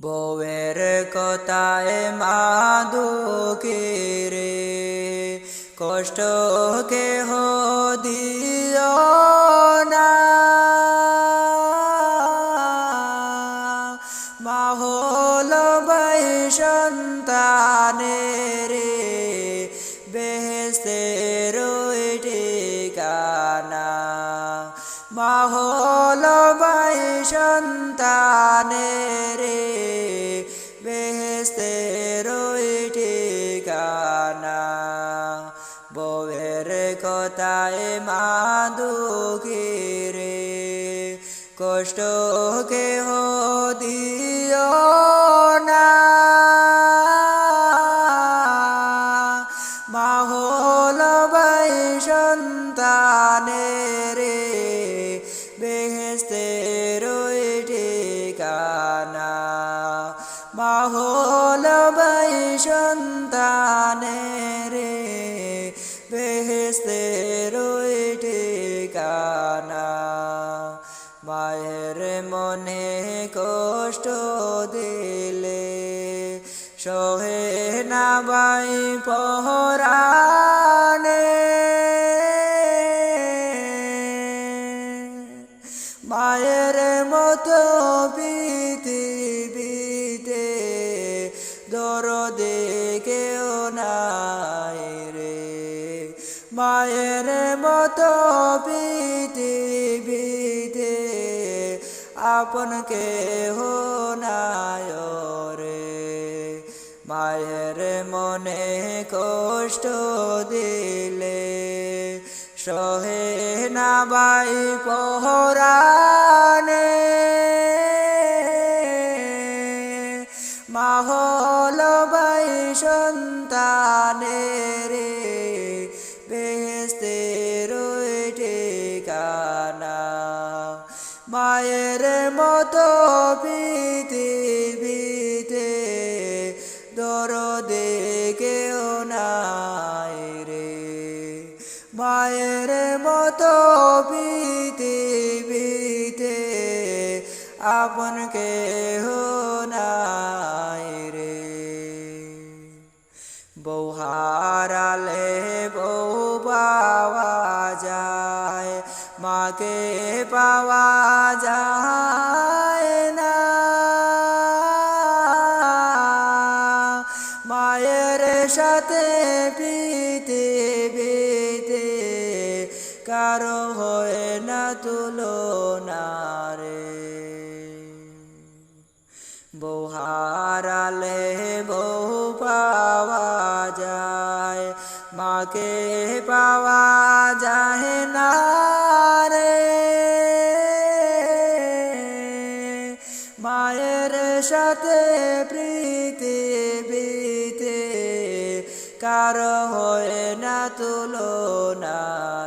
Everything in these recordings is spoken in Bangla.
বউয়ের কথায় মা দুঃখী রে, কষ্ট কেহ দিও না। মা হল বাই সন্তানের বেহেস্তের ঠিকানা। মা হল বাই সন্তানের বেহেস্তের মা দুঃখী রে কষ্ট কেহ দিও না। মা হল বাই সন্তানের বেহেস্তের ঠিকানা। মা হল সন্তানের সহে না বাই পহরানে। মায়ের মতো পৃথিবীতে দরদে কেউ নাই রে। মায়ের মতো পৃথিবীতে আপন কেহ নাই রে। মায়ের মনে কষ্ট দিলে সহে না বাই পহরানে। মাহল বাই সন্তানের বেহেস্তের ঠিকানা। মায়ের মতো নাই রে। মায়ের মতো পৃথিবীতে আপন হো নাই রে। বউ সাথে পৃথিবীতে কারও হয় না তুলনা রে বউ হারালে বউ পাওয়া যায়, মাকে পাওয়া যায় না রে। মায়ের সাথে পৃথিবীতে কারও হয় না তুলনা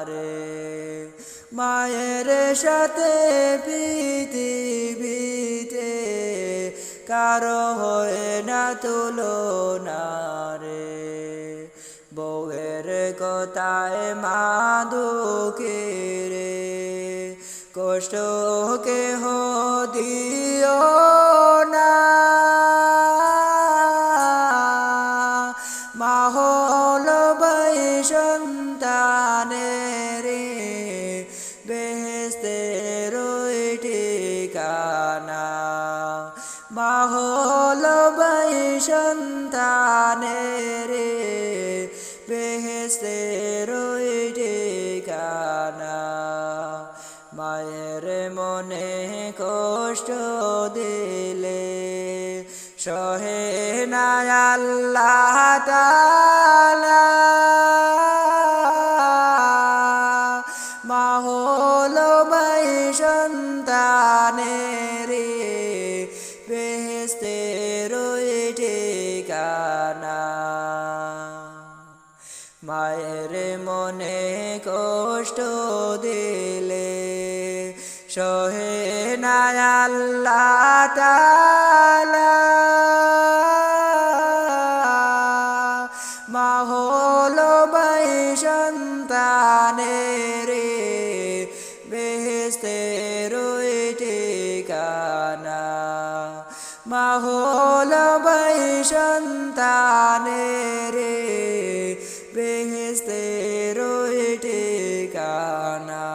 রে। মায়ের সাথে পৃথিবীতে কারও হয় না তুলনা রে। বউয়ের কথায় মা দুঃখী রে। কষ্ট কেহ দিও মা হল বাই সন্তানের বেহেস্তের ঠিকানা। মা হল বাই সন্তানের বেহেস্তের ঠিকানা। মায়ের মনে কষ্ট দিলে সহে না আল্লাহ তাআলা। মা হলো বাই সন্তানের বেহেস্তের ঠিকানা। মায়ের মনে কষ্ট দিলে সহে না আল্লাহ বেহেস্তে রইটে কানা।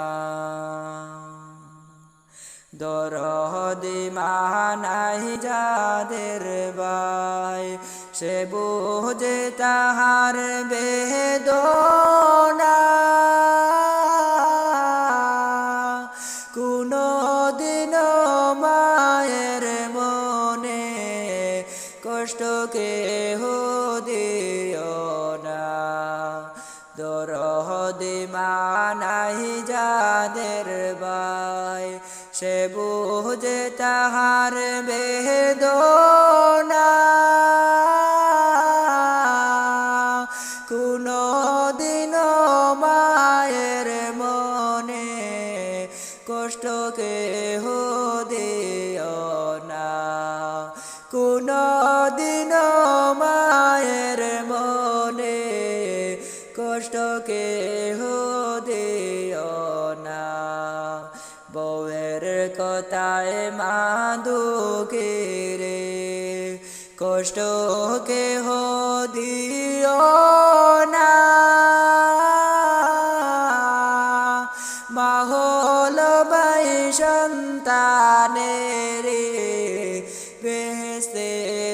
দরদি মানাই যাদের বাই সে বোঝে তাহার বেদনা কষ্টকে দিও না। দরহদি মানাই যাদের বাই সে বুঝে তাহার বেদনা দুঃখে রে, কষ্ট কে দিও না। মাহল বাই সন্তানের বেহেস্তে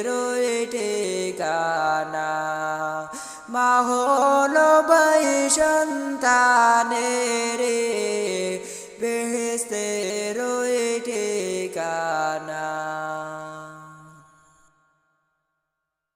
রইটে কানা মাহল বাই সন্তানের